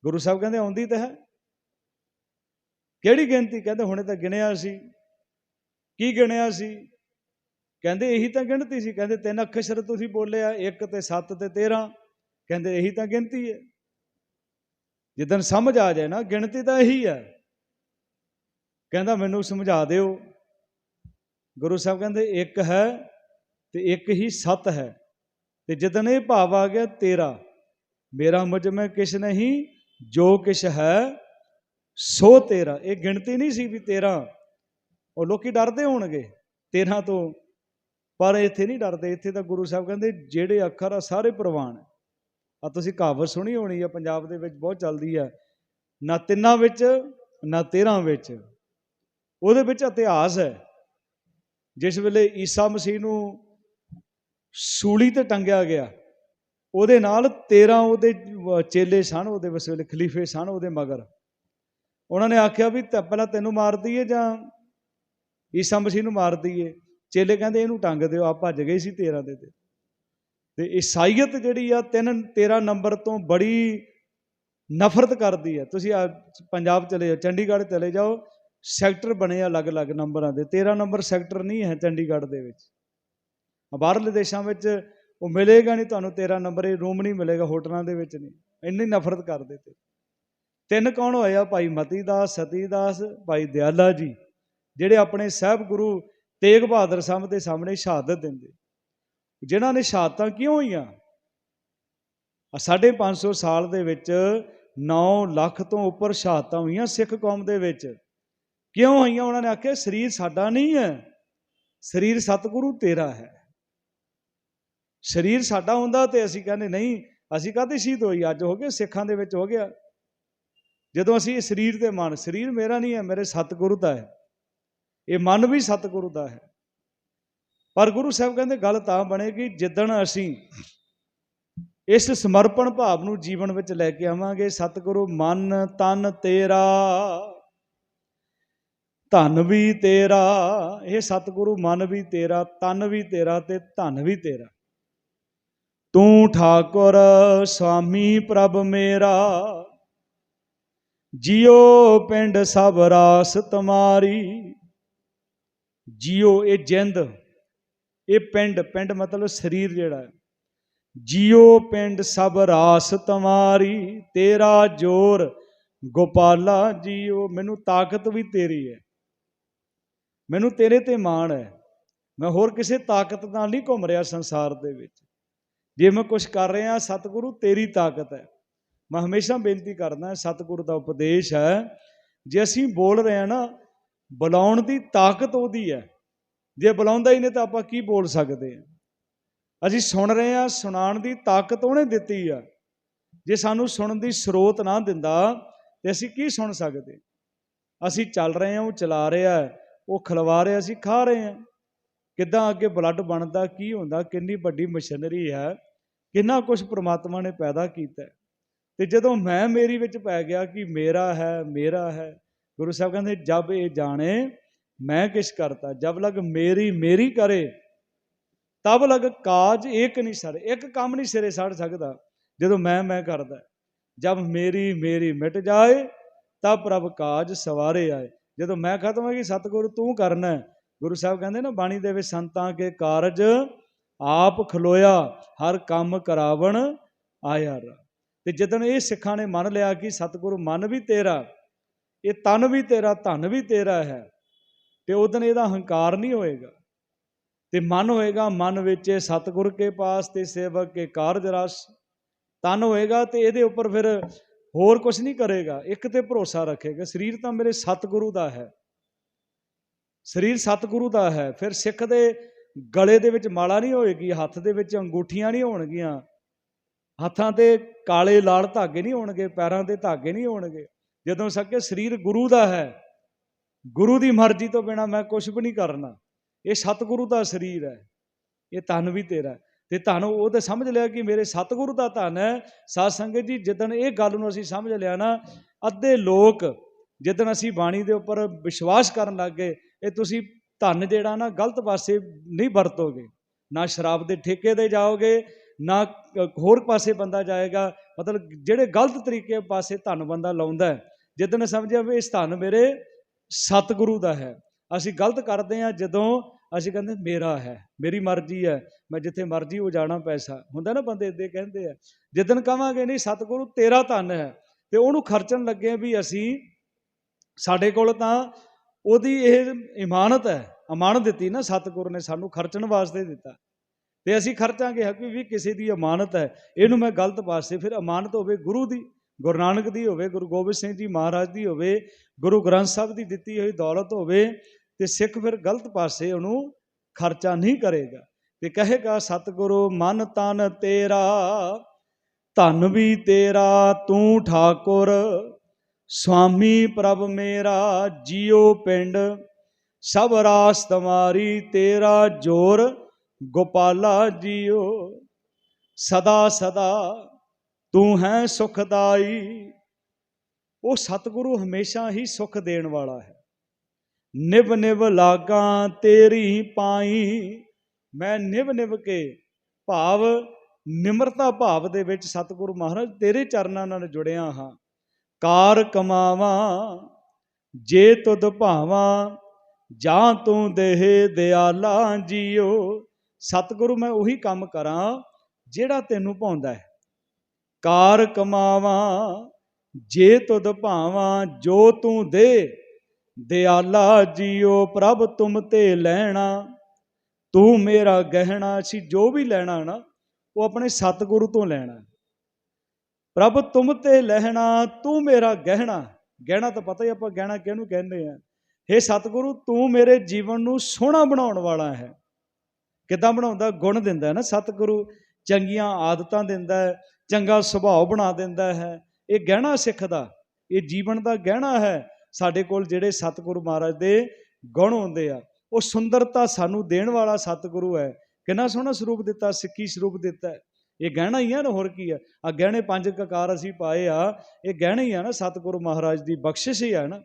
ਗੁਰੂ ਸਾਹਿਬ ਕਹਿੰਦੇ, ਆਉਂਦੀ ਤਾਂ ਹੈ। ਕਿਹੜੀ ਗਿਣਤੀ? ਕਹਿੰਦੇ, ਹੁਣੇ ਤਾਂ ਗਿਣਿਆ ਸੀ। ਕੀ ਗਿਣਿਆ ਸੀ? ਕਹਿੰਦੇ ਇਹੀ ਤਾਂ ਗਿਣਤੀ ਸੀ। ਕਹਿੰਦੇ ਤਿੰਨ ਅੱਖਰ ਤੁਸੀਂ ਬੋਲਿਆ 1 ਤੇ 7 ਤੇ 13 ਕਹਿੰਦੇ ਇਹੀ ਤਾਂ ਗਿਣਤੀ ਹੈ। ਜਿੱਦਨ ਸਮਝ ਆ ਜਾਏ ਨਾ, ਗਿਣਤੀ ਤਾਂ ਇਹੀ ਹੈ। ਕਹਿੰਦਾ ਮੈਨੂੰ ਸਮਝਾ ਦਿਓ। ਗੁਰੂ ਸਾਹਿਬ ਕਹਿੰਦੇ ਇੱਕ ਹੈ ਤੇ ਇੱਕ ਹੀ ਸੱਤ ਹੈ। ਤੇ ਜਦੋਂ ਇਹ ਭਾਵ ਆ ਗਿਆ ਤੇਰਾ, ਮੇਰਾ ਮੁਝ ਮੈਂ ਕਿਛ ਨਹੀਂ, ਜੋ ਕਿਛ ਹੈ, ਸੋ ਤੇਰਾ। ਇਹ ਗਿਣਤੀ ਨਹੀਂ ਸੀ ਵੀ ਤੇਰਾ। ਉਹ ਲੋਕੀ ਡਰਦੇ ਹੋਣਗੇ ਤੇਰਾ ਤੋਂ, ਪਰ ਇੱਥੇ ਨਹੀਂ ਡਰਦੇ, ਇੱਥੇ ਤਾਂ ਗੁਰੂ ਸਾਹਿਬ ਕਹਿੰਦੇ ਜਿਹੜੇ ਅੱਖਰ ਆ ਸਾਰੇ ਪ੍ਰਵਾਨ ਆ ਤੁਸੀਂ ਕਹਾਵਤ ਸੁਣੀ ਹੋਣੀ ਆ, ਪੰਜਾਬ ਦੇ ਵਿੱਚ ਬਹੁਤ ਚੱਲਦੀ ਆ। ਨਾ ਤਿੰਨਾਂ ਵਿੱਚ, ਨਾ ਤੇਰਾਂ ਵਿੱਚ। ਉਹਦੇ ਵਿੱਚ ਇਤਿਹਾਸ ਹੈ। ਜਿਸ ਵੇਲੇ ਈਸਾ ਮਸੀਹ ਨੂੰ ਸੂਲੀ ਤੇ ਟੰਗਿਆ ਗਿਆ, ਉਹਦੇ ਨਾਲ 13 ਉਹਦੇ ਚੇਲੇ ਸਨ, ਉਹਦੇ ਉਸ ਵੇਲੇ ਖਲੀਫੇ ਸਨ, ਉਹਦੇ ਮਗਰ। ਉਹਨਾਂ ਨੇ ਆਖਿਆ ਵੀ ਪਹਿਲਾਂ ਤੈਨੂੰ ਮਾਰ ਦਈਏ ਜਾਂ ਈਸਾ ਮਸੀਹ ਨੂੰ ਮਾਰ ਦਈਏ। ਚੇਲੇ ਕਹਿੰਦੇ ਇਹਨੂੰ ਟੰਗ ਦਿਓ ਆ ਭੱਜ ਗਏ ਸੀ 13 ਦੇ ਤੇ। ਤੇ ਈਸਾਈਅਤ ਜਿਹੜੀ ਆ 3 13 ਨੰਬਰ ਤੋਂ ਬੜੀ ਨਫ਼ਰਤ ਕਰਦੀ ਹੈ ਤੁਸੀਂ ਆ ਪੰਜਾਬ ਚਲੇ ਜਾਓ, ਚੰਡੀਗੜ੍ਹ ਚਲੇ ਜਾਓ, ਸੈਕਟਰ ਬਣੇ ਆ ਅਲੱਗ-ਅਲੱਗ ਨੰਬਰਾਂ ਦੇ। 13 ਨੰਬਰ ਸੈਕਟਰ ਨਹੀਂ ਹੈ ਚੰਡੀਗੜ੍ਹ ਦੇ ਵਿੱਚ। ਬਾਹਰਲੇ ਦੇਸ਼ਾਂ ਵਿੱਚ ਉਹ ਮਿਲੇਗਾ ਨਹੀਂ ਤੁਹਾਨੂੰ 13 ਨੰਬਰ ਇਹ ਰੂਮ ਨਹੀਂ ਮਿਲੇਗਾ, ਹੋਟਲਾਂ ਦੇ ਵਿੱਚ ਨਹੀਂ। ਇੰਨੀ ਨਫ਼ਰਤ ਕਰਦੇ ਤੇ। ਤਿੰਨ ਕੌਣ ਹੋਏ ਆ ਭਾਈ ਮਤੀ ਦਾਸ ਸਤੀ ਦਾਸ ਭਾਈ ਦਿਆਲਾ ਜੀ। ਜਿਹੜੇ ਆਪਣੇ ਸਹਿਬ ਗੁਰੂ ਤੇਗ ਬਹਾਦਰ ਸਾਹਿਬ ਦੇ ਸਾਹਮਣੇ ਸ਼ਹਾਦਤ ਦਿੰਦੇ। ਜਿਨ੍ਹਾਂ ਨੇ ਸ਼ਹਾਦਤਾਂ ਕਿਉਂ ਹੋਈਆਂ? ਆ ਸਾਢੇ 500 ਸਾਲ ਦੇ ਵਿੱਚ 9 ਲੱਖ ਤੋਂ ਉੱਪਰ ਸ਼ਹਾਦਤਾਂ ਹੋਈਆਂ ਸਿੱਖ ਕੌਮ ਦੇ ਵਿੱਚ। ਕਿਉਂ ਹੋਈਆਂ? ਉਹਨਾਂ ਨੇ ਆਖਿਆ, ਸਰੀਰ ਸਾਡਾ ਨਹੀਂ ਹੈ। ਸਰੀਰ ਸਤਿਗੁਰੂ ਤੇਰਾ ਹੈ। ਸਰੀਰ ਸਾਡਾ ਹੁੰਦਾ ਤੇ ਅਸੀਂ ਕਹਿੰਦੇ, ਨਹੀਂ, ਅਸੀਂ ਕਾਹਦੇ ਸ਼ਹੀਦ ਹੋਈ? ਅੱਜ ਹੋ ਗਏ ਸਿੱਖਾਂ ਦੇ ਵਿੱਚ ਹੋ ਗਿਆ। ਜਦੋਂ ਅਸੀਂ ਸਰੀਰ ਤੇ ਮਨ ਸਰੀਰ ਮੇਰਾ ਨਹੀਂ ਹੈ, ਮੇਰੇ ਸਤਿਗੁਰੂ ਦਾ ਹੈ। ਇਹ ਮਨ ਵੀ ਸਤਿਗੁਰੂ ਦਾ ਹੈ। ਪਰ ਗੁਰੂ ਸਾਹਿਬ ਕਹਿੰਦੇ, ਗੱਲ ਤਾਂ ਬਣੇਗੀ, ਜਿੱਦਣ ਅਸੀਂ ਇਸ ਸਮਰਪਣ ਭਾਵ ਨੂੰ ਜੀਵਨ ਵਿੱਚ ਲੈ ਕੇ ਆਵਾਂਗੇ, ਸਤਿਗੁਰੂ ਮਨ ਤਨ ਤੇਰਾ, ਧਨ ਵੀ ਤੇਰਾ, ਇਹ ਸਤਿਗੁਰੂ ਮਨ ਵੀ ਤੇਰਾ, ਤਨ ਵੀ ਤੇਰਾ ਤੇ ਧਨ ਵੀ ਤੇਰਾ। ਤੂੰ ਠਾਕੁਰ ਸੁਆਮੀ ਪ੍ਰਭ ਮੇਰਾ ਜਿਉ ਪਿੰਡ ਸਭ ਰਾਸ ਤੁਮਾਰੀ। ਜੀਓ, ਇਹ ਜਿੰਦ, ਇਹ ਪਿੰਡ ਪਿੰਡ ਮਤਲਬ ਸਰੀਰ ਜਿਹੜਾ ਹੈ। ਜੀਓ ਪਿੰਡ ਸਭ ਰਾਸ ਤੁਮਾਰੀ ਤੇਰਾ ਜੋਰ, ਗੋਪਾਲਾ ਜੀਓ, ਮੈਨੂੰ ਤਾਕਤ ਵੀ ਤੇਰੀ ਹੈ। ਮੈਨੂੰ ਤੇਰੇ ਤੇ ਮਾਣ ਹੈ। ਮੈਂ ਹੋਰ ਕਿਸੇ ਤਾਕਤ ਨਾਲ ਨਹੀਂ ਘੁੰਮ ਰਿਹਾ ਸੰਸਾਰ ਦੇ ਵਿੱਚ। ਜੇ ਮੈਂ ਕੁਝ ਕਰ ਰਿਹਾ, ਸਤਿਗੁਰੂ ਤੇਰੀ ਤਾਕਤ ਹੈ। ਮੈਂ ਹਮੇਸ਼ਾ ਬੇਨਤੀ ਕਰਦਾ, ਸਤਿਗੁਰੂ ਦਾ ਉਪਦੇਸ਼ ਹੈ। ਜੇ ਅਸੀਂ ਬੋਲ ਰਹੇ ਹਾਂ ਨਾ ਬੁਲਾਉਣ ਦੀ ਤਾਕਤ ਉਹਦੀ ਹੈ। ਜੇ ਬੁਲਾਉਂਦਾ ਹੀ ਨਹੀਂ ਤਾਂ ਆਪਾਂ ਕੀ ਬੋਲ ਸਕਦੇ ਹਾਂ? ਅਸੀਂ ਸੁਣ ਰਹੇ ਹਾਂ, ਸੁਣਾਉਣ ਦੀ ਤਾਕਤ ਉਹਨੇ ਦਿੱਤੀ ਆ। ਜੇ ਸਾਨੂੰ ਸੁਣਨ ਦੀ ਸਰੋਤ ਨਾ ਦਿੰਦਾ ਤੇ ਅਸੀਂ ਕੀ ਸੁਣ ਸਕਦੇ? ਅਸੀਂ ਚੱਲ ਰਹੇ ਹਾਂ, ਉਹ ਚਲਾ ਰਿਹਾ ਉਹ ਖਲਵਾ ਰਿਹਾ, ਅਸੀਂ ਖਾ ਰਹੇ ਹਾਂ। ਕਿੱਦਾਂ ਅੱਗੇ ਬਲੱਡ ਬਣਦਾ, ਕੀ ਹੁੰਦਾ, ਕਿੰਨੀ ਵੱਡੀ ਮਸ਼ੀਨਰੀ ਹੈ, ਕਿੰਨਾ ਕੁਝ ਪ੍ਰਮਾਤਮਾ ਨੇ ਪੈਦਾ ਕੀਤਾ ਹੈ। ਤੇ ਜਦੋਂ ਮੈਂ ਮੇਰੀ ਵਿੱਚ ਪੈ ਗਿਆ ਕਿ ਮੇਰਾ ਹੈ ਮੇਰਾ ਹੈ ਗੁਰੂ ਸਾਹਿਬ ਕਹਿੰਦੇ, ਜਬ ਇਹ ਜਾਣੇ, ਮੈਂ ਕਿਛ ਕਰਤਾ। ਜਬ ਲਗ ਮੇਰੀ ਮੇਰੀ ਕਰੇ, ਤਬ ਲਗ ਕਾਜ ਇੱਕ ਨਹੀਂ ਸਰ। ਇੱਕ ਕੰਮ ਨਹੀਂ ਸਿਰੇ ਸੜ ਸਕਦਾ, ਜਦੋਂ ਮੈਂ ਮੈਂ ਕਰਦਾ। ਜਬ ਮੇਰੀ ਮੇਰੀ ਮਿਟ ਜਾਏ, ਤਬ ਪ੍ਰਭ ਕਾਜ ਸਵਾਰੇ ਆਏ। ਜਦੋਂ ਮੈਂ ਖਤਮ ਹੋ ਗਈ ਸਤਿਗੁਰੂ ਤੂੰ ਕਰਨਾ ਗੁਰੂ ਸਾਹਿਬ ਕਹਿੰਦੇ ਨਾ, ਬਾਣੀ ਦੇ ਵਿੱਚ ਸੰਤਾਂ ਕੇ ਕਾਰਜ ਆਪ ਖਲੋਇਆ, ਹਰ ਕੰਮ ਕਰਾਵਣ ਆਇਆ ਤੇ ਜਦੋਂ ਇਹ ਸਿੱਖਾਂ ਨੇ ਮੰਨ ਲਿਆ ਕਿ ਸਤਿਗੁਰੂ ਮਨ ਵੀ ਤੇਰਾ ਇਹ ਤਨ ਵੀ ਤੇਰਾ, ਧਨ ਵੀ ਤੇਰਾ ਹੈ, ਤੇ ਉਦੋਂ ਇਹਦਾ ਹੰਕਾਰ ਨਹੀਂ ਹੋਏਗਾ। ਤੇ ਮਨ ਹੋਏਗਾ, ਮਨ ਵਿੱਚ ਇਹ ਸਤਿਗੁਰ ਕੇ ਪਾਸ ਤੇ ਸੇਵਕ ਕੇ ਕਾਰਜ ਰਸ। ਤਨ ਹੋਏਗਾ ਤੇ ਇਹਦੇ ਉੱਪਰ ਫਿਰ ਹੋਰ ਕੁਝ ਨਹੀਂ ਕਰੇਗਾ, ਇੱਕ ਤੇ ਭਰੋਸਾ ਰੱਖੇਗਾ। ਸਰੀਰ ਤਾਂ ਮੇਰੇ ਸਤਿਗੁਰੂ ਦਾ ਹੈ। ਸਰੀਰ ਸਤਿਗੁਰੂ ਦਾ ਹੈ। ਫਿਰ ਸਿੱਖ ਦੇ ਗਲੇ ਦੇ ਵਿੱਚ ਮਾਲਾ ਨਹੀਂ ਹੋਏਗੀ, ਹੱਥ ਦੇ ਵਿੱਚ ਅੰਗੂਠੀਆਂ ਨਹੀਂ ਹੋਣਗੀਆਂ। ਹੱਥਾਂ ਤੇ ਕਾਲੇ ਲਾਲ ਧਾਗੇ ਨਹੀਂ ਹੋਣਗੇ, ਪੈਰਾਂ ਤੇ ਧਾਗੇ ਨਹੀਂ ਹੋਣਗੇ। ਜਦੋਂ ਸਕੇ ਸਰੀਰ ਗੁਰੂ ਦਾ ਹੈ, ਗੁਰੂ ਦੀ ਮਰਜ਼ੀ ਤੋਂ ਬਿਨਾ ਮੈਂ ਕੁਝ ਵੀ ਨਹੀਂ ਕਰਨਾ। ਇਹ ਸਤਿਗੁਰੂ ਦਾ ਸਰੀਰ ਹੈ, ਇਹ ਧਨ ਵੀ ਤੇਰਾ ਹੈ। ਤੇ ਧਨ ਉਹ ਤਾਂ ਸਮਝ ਲਿਆ ਕਿ ਮੇਰੇ ਸਤਿਗੁਰੂ ਦਾ ਧਨ ਹੈ। ਸਾਧ ਸੰਗਤ ਜੀ, ਜਿੱਦਣ ਇਹ ਗੱਲ ਨੂੰ ਅਸੀਂ ਸਮਝ ਲਿਆ ਨਾ, ਅੱਧੇ ਲੋਕ ਜਿੱਦਣ ਅਸੀਂ ਬਾਣੀ ਦੇ ਉੱਪਰ ਵਿਸ਼ਵਾਸ ਕਰਨ ਲੱਗ ਗਏ, ਇਹ ਤੁਸੀਂ ਧਨ ਜਿਹੜਾ ਨਾ ਗਲਤ ਪਾਸੇ ਨਹੀਂ ਵਰਤੋਗੇ। ਨਾ ਸ਼ਰਾਬ ਦੇ ਠੇਕੇ 'ਤੇ ਜਾਓਗੇ, ਨਾ ਹੋਰ ਪਾਸੇ ਬੰਦਾ ਜਾਏਗਾ। ਮਤਲਬ ਜਿਹੜੇ ਗਲਤ ਤਰੀਕੇ ਪਾਸੇ ਧਨ ਬੰਦਾ ਲਾਉਂਦਾ ਹੈ। ਜਿੱਦਣ ਸਮਝਿਆ ਵੀ ਇਸ ਧਨ ਮੇਰੇ ਸਤਿਗੁਰੂ ਦਾ ਹੈ। ਅਸੀਂ ਗਲਤ ਕਰਦੇ ਹਾਂ ਜਦੋਂ ਅਸੀਂ ਕਹਿੰਦੇ ਮੇਰਾ ਹੈ, ਮੇਰੀ ਮਰਜ਼ੀ ਹੈ, ਮੈਂ ਜਿੱਥੇ ਮਰਜ਼ੀ ਉਹ ਜਾਣਾ ਪੈਸਾ। ਹੁੰਦਾ ਨਾ ਬੰਦੇ ਇਦਾਂ ਕਹਿੰਦੇ ਆ ਜਿੱਦਣ ਕਵਾਂਗੇ ਨਹੀਂ ਸਤਿਗੁਰੂ ਤੇਰਾ ਧਨ ਹੈ, ਤੇ ਉਹਨੂੰ ਖਰਚਣ ਲੱਗੇ ਵੀ ਅਸੀਂ ਸਾਡੇ ਕੋਲ ਤਾਂ ਉਹਦੀ ਇਹ ਇਮਾਨਤ ਹੈ, ਅਮਾਨਤ ਦਿੱਤੀ ਨਾ ਸਤਿਗੁਰੂ ਨੇ ਸਾਨੂੰ ਖਰਚਣ ਵਾਸਤੇ ਦਿੱਤਾ। ਤੇ ਅਸੀਂ ਖਰਚਾਂਗੇ ਹਕੀ ਵੀ ਕਿਸੇ ਦੀ ਅਮਾਨਤ ਹੈ, ਇਹਨੂੰ ਮੈਂ ਗਲਤ ਪਾਸੇ ਫਿਰ ਅਮਾਨਤ ਹੋਵੇ ਗੁਰੂ ਦੀ। ਗੁਰੂ ਨਾਨਕ ਦੀ ਹੋਵੇ, ਗੁਰੂ ਗੋਬਿੰਦ ਸਿੰਘ ਜੀ ਮਹਾਰਾਜ ਦੀ ਹੋਵੇ, ਗੁਰੂ ਗ੍ਰੰਥ ਸਾਹਿਬ ਦੀ ਦਿੱਤੀ ਹੋਈ ਦੌਲਤ ਹੋਵੇ ਤੇ ਸਿੱਖ ਫਿਰ ਗਲਤ ਪਾਸੇ ਉਹਨੂੰ ਖਰਚਾ ਨਹੀਂ ਕਰੇਗਾ ਤੇ ਕਹੇਗਾ, ਸਤਿਗੁਰੂ, ਮਨ ਤਨ ਤੇਰਾ, ਧਨ ਵੀ ਤੇਰਾ, ਤੂੰ ਠਾਕੁਰ ਸੁਆਮੀ ਪ੍ਰਭ ਮੇਰਾ ਜੀਉ ਪਿੰਡ, ਸਭ ਰਾਸ ਤੁਮਾਰੀ ਤੇਰਾ ਜੋਰ, ਗੋਪਾਲਾ ਜੀਓ, ਸਦਾ ਸਦਾ ਤੂੰ ਹੈ ਸੁਖਦਾਈ। ਉਹ ਸਤਿਗੁਰੂ ਹਮੇਸ਼ਾ ਹੀ ਸੁਖ ਦੇਣ ਵਾਲਾ ਹੈ। ਨਿਵ ਨਿਵ ਲਾਗਾਂ ਤੇਰੀ ਪਾਈ। ਮੈਂ ਨਿਵ ਨਿਵ ਕੇ ਭਾਵ ਨਿਮਰਤਾ ਭਾਵ ਦੇ ਵਿੱਚ ਸਤਿਗੁਰੂ ਮਹਾਰਾਜ ਤੇਰੇ ਚਰਨਾਂ ਨਾਲ ਜੁੜਿਆ ਹਾਂ। ਕਾਰ ਕਮਾਵਾਂ, ਜੇ ਤੁਧ ਭਾਵਾਂ, ਜਾਂ ਤੂੰ ਦੇਹ ਦਿਆਲਾ ਜੀਓ। ਸਤਿਗੁਰੂ ਮੈਂ ਉਹੀ ਕੰਮ ਕਰਾਂ ਜਿਹੜਾ ਤੈਨੂੰ ਭਾਉਂਦਾ ਹੈ। ਕਾਰ ਕਮਾਵਾਂ, ਜੇ ਤੁਧ ਭਾਵਾਂ, ਜੋ ਤੂੰ ਦੇ, ਦਿਆਲਾ ਜੀਓ ਪ੍ਰਭ ਤੁਮ ਤੇ ਲੈਣਾ। ਤੂੰ ਮੇਰਾ ਗਹਿਣਾ ਸੀ, ਜੋ ਵੀ ਲੈਣਾ ਨਾ, ਉਹ ਆਪਣੇ ਸਤਿਗੁਰੂ ਤੋਂ ਲੈਣਾ। ਪ੍ਰਭ ਤੁਮ ਤੇ ਲਹਿਣਾ, ਤੂੰ ਮੇਰਾ ਗਹਿਣਾ। ਗਹਿਣਾ ਤਾਂ ਪਤਾ ਹੀ ਆਪਾਂ ਗਹਿਣਾ ਕਿਹਨੂੰ ਕਹਿੰਦੇ ਆ। ਹੇ ਸਤਿਗੁਰੂ, ਤੂੰ ਮੇਰੇ ਜੀਵਨ ਨੂੰ ਸੋਹਣਾ ਬਣਾਉਣ ਵਾਲਾ ਹੈ। ਕਿੱਦਾਂ ਬਣਾਉਂਦਾ? ਗੁਣ ਦਿੰਦਾ ਹੈ ਨਾ ਸਤਿਗੁਰੂ। ਚੰਗੀਆਂ ਆਦਤਾਂ ਦਿੰਦਾ ਹੈ, ਚੰਗਾ ਸੁਭਾਅ ਬਣਾ ਦਿੰਦਾ ਹੈ। ਇਹ ਗਹਿਣਾ ਸਿੱਖ ਦਾ, ਇਹ ਜੀਵਨ ਦਾ ਗਹਿਣਾ ਹੈ। ਸਾਡੇ ਕੋਲ ਜਿਹੜੇ ਸਤਿਗੁਰੂ ਮਹਾਰਾਜ ਦੇ ਗੁਣ ਹੁੰਦੇ ਆ, ਉਹ ਸੁੰਦਰਤਾ ਸਾਨੂੰ ਦੇਣ ਵਾਲਾ ਸਤਿਗੁਰੂ ਹੈ। ਕਿੰਨਾ ਸੋਹਣਾ ਸਰੂਪ ਦਿੱਤਾ, ਸਿੱਖੀ ਸਰੂਪ ਦਿੱਤਾ ਇਹ ਗਹਿਣਾ ਹੀ ਆ ਨਾ, ਹੋਰ ਕੀ ਆ? ਆ ਗਹਿਣੇ ਪੰਜ ਕਕਾਰ ਅਸੀਂ ਪਾਏ ਆ, ਇਹ ਗਹਿਣੇ ਹੀ ਆ ਨਾ, ਸਤਿਗੁਰੂ ਮਹਾਰਾਜ ਦੀ ਬਖਸ਼ਿਸ਼ ਹੀ ਆ ਨਾ।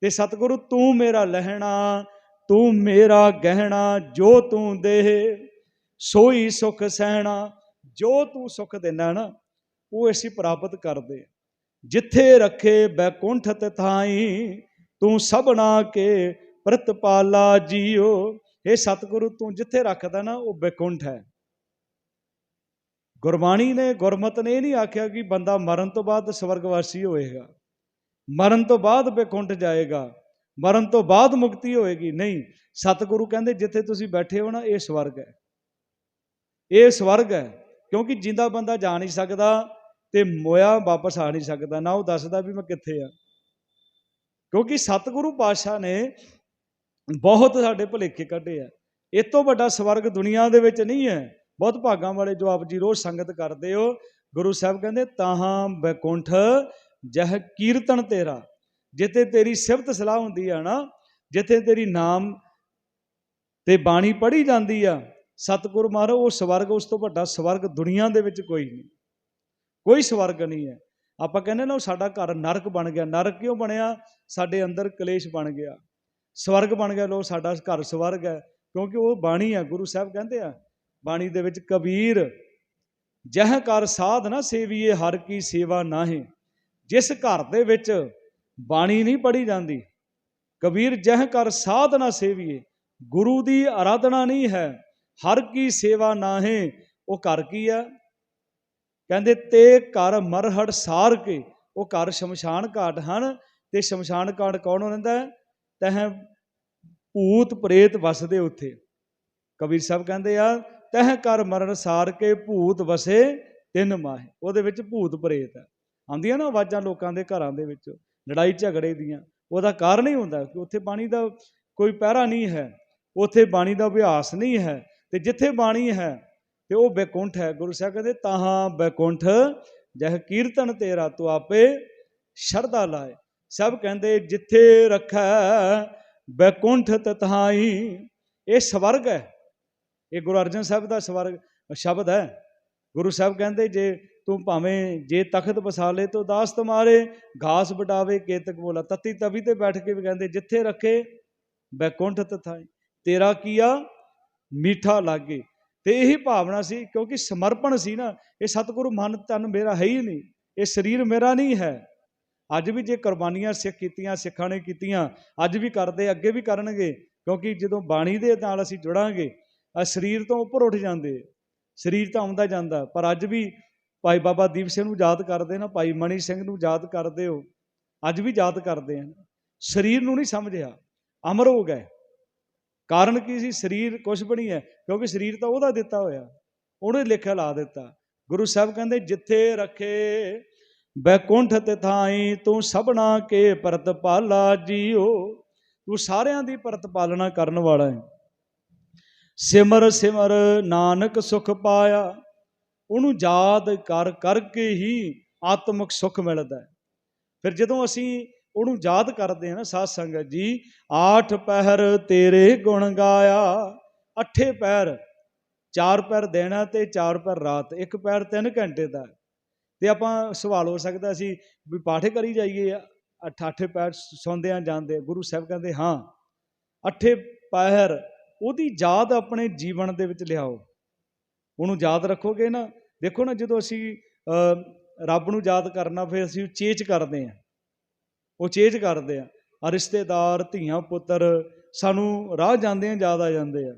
ਤੇ ਸਤਿਗੁਰੂ, ਤੂੰ ਮੇਰਾ ਲਹਿਣਾ, ਤੂੰ ਮੇਰਾ ਗਹਿਣਾ, ਜੋ ਤੂੰ ਦੇ ਸੋਈ ਸੁਖ ਸਹਿਣਾ ਜੋ ਤੂੰ ਸੁਖ ਦਿੰਦਾ ਨਾ, ਉਹ ਅਸੀਂ ਪ੍ਰਾਪਤ ਕਰਦੇ ਜਿੱਥੇ ਰੱਖੇ ਬੈਕੁੰਠ ਤਥਾਈ ਤੂੰ ਸਭਨਾ ਕੇ ਪ੍ਰਤਪਾਲਾ ਜੀਓ। ਇਹ ਸਤਿਗੁਰੂ, ਤੂੰ ਜਿੱਥੇ ਰੱਖਦਾ ਨਾ, ਉਹ ਬੈਕੁੰਠ ਹੈ। ਗੁਰਬਾਣੀ ਨੇ, ਗੁਰਮਤ ਨੇ ਇਹ ਨਹੀਂ ਆਖਿਆ ਕਿ ਬੰਦਾ ਮਰਨ ਤੋਂ ਬਾਅਦ ਸਵਰਗਵਾਸੀ ਹੋਏਗਾ। ਮਰਨ ਤੋਂ ਬਾਅਦ ਬੈਕੁੰਠ ਜਾਏਗਾ। ਮਰਨ ਤੋਂ ਬਾਅਦ ਮੁਕਤੀ ਹੋਏਗੀ। ਨਹੀਂ, ਸਤਿਗੁਰੂ ਕਹਿੰਦੇ, ਜਿੱਥੇ ਤੁਸੀਂ ਬੈਠੇ ਹੋ ਨਾ, ਇਹ ਸਵਰਗ ਹੈ। ਇਹ ਸਵਰਗ ਹੈ, ਕਿਉਂਕਿ ਜਿੰਦਾ ਬੰਦਾ ਜਾ ਨਹੀਂ ਸਕਦਾ ਤੇ ਮੋਇਆ ਵਾਪਸ ਆ ਨਹੀਂ ਸਕਦਾ। ਨਾ ਉਹ ਦੱਸਦਾ ਵੀ ਮੈਂ ਕਿੱਥੇ ਆ। ਕਿਉਂਕਿ ਸਤਿਗੁਰੂ ਪਾਤਸ਼ਾਹ ਨੇ ਬਹੁਤ ਸਾਡੇ ਭੁਲੇਖੇ ਕੱਢੇ ਆ। ਇਸ ਤੋਂ ਵੱਡਾ ਸਵਰਗ ਦੁਨੀਆ ਦੇ ਵਿੱਚ ਨਹੀਂ ਹੈ। ਬਹੁਤ ਭਾਗਾਂ ਵਾਲੇ ਜੋ ਆਪ ਜੀ ਰੋਜ਼ ਸੰਗਤ ਕਰਦੇ ਹੋ, ਗੁਰੂ ਸਾਹਿਬ ਕਹਿੰਦੇ, ਤਾਹਾਂ ਬੈਕੁੰਠ ਜਹ ਕੀਰਤਨ ਤੇਰਾ। ਜਿੱਥੇ ਤੇਰੀ ਸਿਫਤ ਸਲਾਹ ਹੁੰਦੀ ਆ ਨਾ, ਜਿੱਥੇ ਤੇਰੀ ਨਾਮ ਤੇ ਬਾਣੀ ਪੜ੍ਹੀ ਜਾਂਦੀ ਆ ਸਤਿਗੁਰੂ ਮਾਰੋ, ਉਹ ਸਵਰਗ, ਉਸ ਤੋਂ ਵੱਡਾ ਸਵਰਗ ਦੁਨੀਆ ਦੇ ਵਿੱਚ ਕੋਈ ਨਹੀਂ। ਕੋਈ ਸਵਰਗ ਨਹੀਂ ਹੈ। ਆਪਾਂ ਕਹਿੰਦੇ ਨਾ, ਉਹ ਸਾਡਾ ਘਰ ਨਰਕ ਬਣ ਗਿਆ। ਨਰਕ ਕਿਉਂ ਬਣਿਆ? ਸਾਡੇ ਅੰਦਰ ਕਲੇਸ਼ ਬਣ ਗਿਆ। ਸਵਰਗ ਬਣ ਗਿਆ। ਲੋ, ਸਾਡਾ ਘਰ ਸਵਰਗ ਹੈ। ਕਿਉਂਕਿ ਉਹ ਬਾਣੀ ਹੈ। ਗੁਰੂ ਸਾਹਿਬ ਕਹਿੰਦੇ ਆ, ਬਾਣੀ ਦੇ ਵਿੱਚ ਕਬੀਰ ਜਹ ਕਰ ਸਾਧ ਨਾ ਸੇਵੀਏ, ਹਰ ਕੀ ਸੇਵਾ ਨਾਹੀਂ। ਜਿਸ ਘਰ ਦੇ ਵਿੱਚ ਬਾਣੀ ਨਹੀਂ ਪੜੀ ਜਾਂਦੀ, ਕਬੀਰ ਜਹ ਕਰ ਸਾਧ ਨਾ ਸੇਵੀਏ। ਗੁਰੂ ਦੀ ਆਰਾਧਨਾ ਨਹੀਂ ਹੈ। ਹਰ ਕੀ ਸੇਵਾ ਨਾਹੀਂ, ਉਹ ਘਰ ਕੀ ਆ? ਕਹਿੰਦੇ, ਤੇ ਘਰ ਮਰਹੜ ਸਾਰ ਕੇ, ਉਹ ਘਰ ਸ਼ਮਸ਼ਾਨ ਘਾਟ ਹਨ, ਤੇ ਸ਼ਮਸ਼ਾਨ ਘਾਟ ਕੌਣ ਰਹਿੰਦਾ ਹੈ? ਤਹ ਭੂਤ ਪ੍ਰੇਤ ਵਸਦੇ ਉੱਥੇ। ਕਬੀਰ ਸਾਹਿਬ ਕਹਿੰਦੇ ਆ, ਤਹ ਕਰ ਮਰਨ ਸਾਰ ਕੇ ਭੂਤ ਵਸੇ ਤਿੰਨ ਮਾਹੇ। ਉਹਦੇ ਵਿੱਚ ਭੂਤ ਪ੍ਰੇਤ ਹੈ। ਆਉਂਦੀਆਂ ਨਾ ਆਵਾਜ਼ਾਂ ਲੋਕਾਂ ਦੇ ਘਰਾਂ ਦੇ ਵਿੱਚ, ਲੜਾਈ ਝਗੜੇ ਦੀਆਂ। ਉਹਦਾ ਕਾਰਨ ਹੀ ਹੁੰਦਾ ਕਿ ਉੱਥੇ ਬਾਣੀ ਦਾ ਕੋਈ ਪਹਿਰਾ ਨਹੀਂ ਹੈ। ਉੱਥੇ ਬਾਣੀ ਦਾ ਅਭਿਆਸ ਨਹੀਂ ਹੈ। ਤੇ ਜਿੱਥੇ ਬਾਣੀ ਹੈ ਤੇ ਉਹ ਬੈਕੁੰਠ ਹੈ। ਗੁਰੂ ਸਾਹਿਬ ਕਹਿੰਦੇ, ਤਾਹਾਂ ਬੈਕੁੰਠ, ਜਹ ਕੀਰਤਨ ਤੇਰਾ ਤੂੰ ਆਪੇ ਸ਼ਰਧਾ ਲਾਏ। ਸਭ ਕਹਿੰਦੇ, ਜਿੱਥੇ ਰੱਖਾ ਬੈਕੁੰਠ ਤਥਾਈ ਇਹ ਸਵਰਗ ਹੈ। ਇਹ ਗੁਰੂ ਅਰਜਨ ਸਾਹਿਬ ਦਾ ਸਵਰਗ, ਸ਼ਬਦ ਹੈ। ਗੁਰੂ ਸਾਹਿਬ ਕਹਿੰਦੇ, ਜੇ ਤੂੰ ਭਾਵੇਂ ਜੇ ਤਖਤ ਬਸਾ ਲੇ ਤੋ ਦਾਸ ਤੁਮਾਰੇ ਘਾਸ ਬਟਾਵੇ ਕੇਤਕ ਬੋਲਾ। ਤਤੀ ਤਵੀ ਤੇ ਬੈਠ ਕੇ ਵੀ ਕਹਿੰਦੇ, ਜਿੱਥੇ ਰੱਖੇ ਬੈਕੁੰਠ ਤਥਾਈ ਤੇਰਾ ਕੀਆ ਮੀਠਾ ਲਾਗੇ। ਤੇ ਇਹੀ ਭਾਵਨਾ ਸੀ, ਕਿਉਂਕਿ ਸਮਰਪਣ ਸੀ ਨਾ, ਇਹ ਸਤਿਗੁਰੂ ਮਨ ਤਨ ਮੇਰਾ ਹੈ ਹੀ ਨਹੀਂ, ਇਹ ਸਰੀਰ ਮੇਰਾ ਨਹੀਂ ਹੈ। ਅੱਜ ਵੀ ਜੇ ਕੁਰਬਾਨੀਆਂ ਸਿੱਖ ਕੀਤੀਆਂ, ਸਿੱਖਾਂ ਨੇ ਕੀਤੀਆਂ, ਅੱਜ ਵੀ ਕਰਦੇ, ਅੱਗੇ ਵੀ ਕਰਨਗੇ, ਕਿਉਂਕਿ ਜਦੋਂ ਬਾਣੀ ਦੇ ਨਾਲ ਅਸੀਂ ਜੁੜਾਂਗੇ ਆ ਸਰੀਰ ਤੋਂ ਉੱਪਰ ਉੱਠ ਜਾਂਦੇ, ਸਰੀਰ ਤਾਂ ਆਉਂਦਾ ਜਾਂਦਾ, ਪਰ ਅੱਜ ਵੀ ਭਾਈ ਬਾਬਾ ਦੀਪ ਸਿੰਘ ਨੂੰ ਯਾਦ ਕਰਦੇ ਨਾ, ਭਾਈ ਮਣੀ ਸਿੰਘ ਨੂੰ ਯਾਦ ਕਰਦੇ ਹੋ, ਅੱਜ ਵੀ ਯਾਦ ਕਰਦੇ ਆ ਸਰੀਰ ਨੂੰ ਨਹੀਂ ਸਮਝਿਆ, ਅਮਰ ਹੋ ਗਏ। ਕਾਰਨ ਕੀ ਸੀ? ਸਰੀਰ ਕੁਛ ਵੀ ਨਹੀਂ ਹੈ, ਕਿਉਂਕਿ ਸਰੀਰ ਤਾਂ ਉਹਦਾ ਦਿੱਤਾ ਹੋਇਆ। ਉਹਨੇ ਲਿਖਿਆ, ਲਾ ਦਿੱਤਾ। ਗੁਰੂ ਸਾਹਿਬ ਕਹਿੰਦੇ, ਜਿੱਥੇ ਰੱਖੇ ਬੈਕੁੰਠ ਤੇ ਥਾਈ, ਤੂੰ ਸਭਨਾ ਕੇ ਪਰਤ ਪ੍ਰਤਪਾਲਾ ਜੀਓ। ਤੂੰ ਸਾਰਿਆਂ ਦੀ ਪਰਤ ਪਾਲਣਾ ਕਰਨ ਵਾਲਾ ਹੈ ਸਿਮਰ ਸਿਮਰ, ਨਾਨਕ ਸੁਖ ਪਾਇਆ। ਉਹਨੂੰ ਯਾਦ ਕਰ, ਕਰਕੇ ਹੀ ਆਤਮਿਕ ਸੁਖ ਮਿਲਦਾ ਹੈ ਫਿਰ ਜਦੋਂ ਅਸੀਂ ਉਹਨੂੰ ਯਾਦ ਕਰਦੇ ਹਾਂ ਨਾ ਸਾਧ ਸੰਗਤ ਜੀ, ਆਠ ਪਹਿਰ ਤੇਰੇ ਗੁਣ ਗਾਇਆ, ਅੱਠੇ ਪੈਰ ਚਾਰ ਪਹਿਰ ਦੇਣਾ ਤੇ ਚਾਰ ਪੈਰ ਰਾਤ, ਇੱਕ ਪੈਰ 3 ਘੰਟੇ ਦਾ ਹੈ। ਤੇ ਆਪਾਂ ਸਵਾਲ ਹੋ ਸਕਦਾ ਸੀ ਵੀ ਪਾਠੇ ਕਰੀ ਜਾਈਏ, ਅੱਠ, ਅੱਠੇ ਪੈਰ ਸੌਂਦੇ ਆ ਜਾਂਦੇ, ਗੁਰੂ ਸਾਹਿਬ ਕਹਿੰਦੇ, ਹਾਂ, ਅੱਠੇ ਪਹਿਰ, ਉਹਦੀ ਯਾਦ ਆਪਣੇ ਜੀਵਨ ਦੇ ਵਿੱਚ ਲਿਆਓ ਉਹਨੂੰ ਯਾਦ ਰੱਖੋਗੇ ਨਾ, ਦੇਖੋ ਨਾ ਜਦੋਂ ਅਸੀਂ ਰੱਬ ਨੂੰ ਯਾਦ ਕਰਨਾ, ਫਿਰ ਅਸੀਂ ਚੇਚ ਕਰਦੇ ਹਾਂ ਉਹ ਚੇਜ ਕਰਦੇ ਆ। ਆ ਰਿਸ਼ਤੇਦਾਰ, ਧੀਆਂ, ਪੁੱਤਰ ਸਾਨੂੰ ਰਾਹ ਜਾਂਦੇ ਆ, ਯਾਦ ਆ ਜਾਂਦੇ ਆ।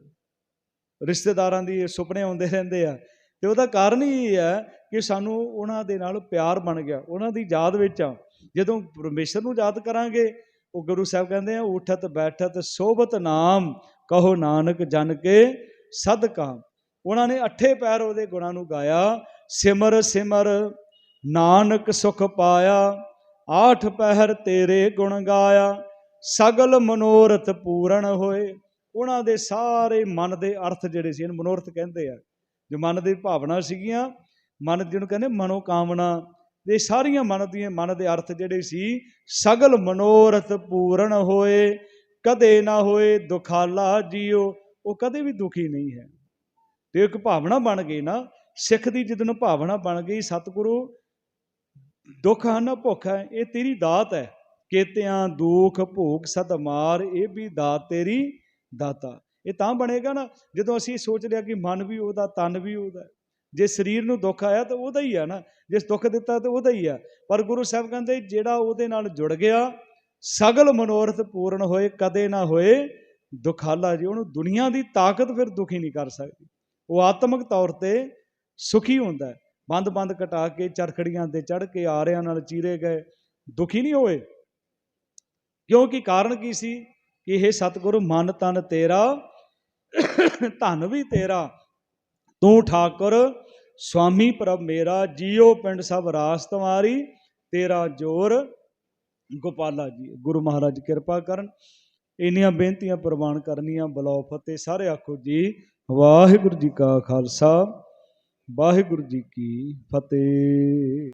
ਰਿਸ਼ਤੇਦਾਰਾਂ ਦੀ ਸੁਪਨੇ ਆਉਂਦੇ ਰਹਿੰਦੇ ਆ। ਤੇ ਉਹਦਾ ਕਾਰਨ ਹੀ ਇਹ ਹੈ ਕਿ ਸਾਨੂੰ ਉਹਨਾਂ ਦੇ ਨਾਲ ਪਿਆਰ ਬਣ ਗਿਆ। ਉਹਨਾਂ ਦੀ ਯਾਦ ਵਿੱਚ ਆ। ਜਦੋਂ ਪਰਮੇਸ਼ਰ ਨੂੰ ਯਾਦ ਕਰਾਂਗੇ, ਉਹ ਗੁਰੂ ਸਾਹਿਬ ਕਹਿੰਦੇ ਆ, ਉਠਤ, ਬੈਠਤ, ਸੋਭਤ ਨਾਮ, ਕਹੋ ਨਾਨਕ ਜਨ ਕੇ ਸਦਕਾ ਉਹਨਾਂ ਨੇ ਅੱਠੇ ਪੈਰ ਉਹਦੇ ਗੁਣਾਂ ਨੂੰ ਗਾਇਆ। ਸਿਮਰ ਸਿਮਰ, ਨਾਨਕ ਸੁਖ ਪਾਇਆ। ਆਠ ਪਹਿਰ ਤੇਰੇ ਗੁਣ ਗਾਇਆ, ਸਗਲ ਮਨੋਰਥ ਪੂਰਨ ਹੋਏ। ਉਹਨਾਂ ਦੇ ਸਾਰੇ ਮਨ ਦੇ ਅਰਥ ਜਿਹੜੇ ਸੀ, ਇਹਨੂੰ ਮਨੋਰਥ ਕਹਿੰਦੇ ਆ। ਜੋ ਮਨ ਦੀ ਭਾਵਨਾ ਸੀਗੀਆਂ, ਮਨ ਜਿਹਨੂੰ ਕਹਿੰਦੇ ਮਨੋ ਕਾਮਨਾ ਇਹ ਸਾਰੀਆਂ ਮਨ ਦੀਆਂ, ਮਨ ਦੇ ਅਰਥ ਜਿਹੜੇ ਸੀ, ਸਗਲ ਮਨੋਰਥ ਪੂਰਨ ਹੋਏ, ਕਦੇ ਨਾ ਹੋਏ ਦੁਖਾਲਾ ਜੀਓ। ਉਹ ਕਦੇ ਵੀ ਦੁਖੀ ਨਹੀਂ ਹੈ। ਤੇ ਇੱਕ ਭਾਵਨਾ ਬਣ ਗਈ ਨਾ, ਸਿੱਖ ਦੀ ਜਦੋਂ ਭਾਵਨਾ ਬਣ ਗਈ, ਸਤਿਗੁਰੂ ਦੁੱਖ ਹਨ ਭੁੱਖ ਹੈ, ਇਹ ਤੇਰੀ ਦਾਤ ਹੈ। ਕੇਤਿਆਂ ਦੁੱਖ, ਭੋਗ ਸਤ ਮਾਰ, ਇਹ ਵੀ ਦਾਤ ਤੇਰੀ ਦਾਤਾ। ਇਹ ਤਾਂ ਬਣੇਗਾ ਨਾ, ਜਦੋਂ ਅਸੀਂ ਸੋਚ ਲਿਆ ਕਿ ਮਨ ਵੀ ਉਹਦਾ, ਤਨ ਵੀ ਉਹਦਾ ਜੇ ਸਰੀਰ ਨੂੰ ਦੁੱਖ ਆਇਆ ਤਾਂ ਉਹਦਾ ਹੀ ਆ ਨਾ, ਜੇ ਦੁੱਖ ਦਿੱਤਾ ਤਾਂ ਉਹਦਾ ਹੀ ਆ ਪਰ ਗੁਰੂ ਸਾਹਿਬ ਕਹਿੰਦੇ, ਜਿਹੜਾ ਉਹਦੇ ਨਾਲ ਜੁੜ ਗਿਆ, ਸਗਲ ਮਨੋਰਥ ਪੂਰਨ ਹੋਏ, ਕਦੇ ਨਾ ਹੋਏ ਦੁਖਾਲਾ ਜੀ। ਉਹਨੂੰ ਦੁਨੀਆ ਦੀ ਤਾਕਤ ਫਿਰ ਦੁਖੀ ਨਹੀਂ ਕਰ ਸਕਦੀ। ਉਹ ਆਤਮਿਕ ਤੌਰ ਤੇ ਸੁਖੀ ਹੁੰਦਾ ਹੈ। ਬੰਦ ਬੰਦ ਕਟਾ ਕੇ ਚਰਖੜੀਆਂ ਤੇ ਚੜ ਕੇ ਆਰਿਆਂ ਨਾਲ ਚੀਰੇ ਗਏ। ਦੁਖੀ ਨਹੀਂ ਹੋਏ? ਕਿਉਂਕਿ ਕਾਰਨ ਕੀ ਸੀ? ਕਿ ਇਹ ਸਤਿਗੁਰੂ, ਮਨ ਤਨ ਤੇਰਾ, ਧਨ ਵੀ ਤੇਰਾ। ਤੂੰ ਠਾਕੁਰ ਸੁਆਮੀ ਪ੍ਰਭ ਮੇਰਾ, ਜੀਓ ਪਿੰਡ ਸਭ ਰਾਸ ਤੁਮਾਰੀ ਤੇਰਾ ਜੋਰ। ਗੋਪਾਲਾ ਜੀ, ਗੁਰੂ ਮਹਾਰਾਜ ਕਿਰਪਾ ਕਰਨ। ਇੰਨੀਆਂ ਬੇਨਤੀਆਂ ਪ੍ਰਵਾਨ ਕਰਨੀਆਂ, ਬਲਾਉ ਫਤਿਹ, ਸਾਰੇ ਆਖੋ ਜੀ, ਵਾਹਿਗੁਰੂ ਜੀ ਕਾ ਖਾਲਸਾ। ਵਾਹਿਗੁਰੂ ਜੀ ਕੀ ਫਤਿਹ।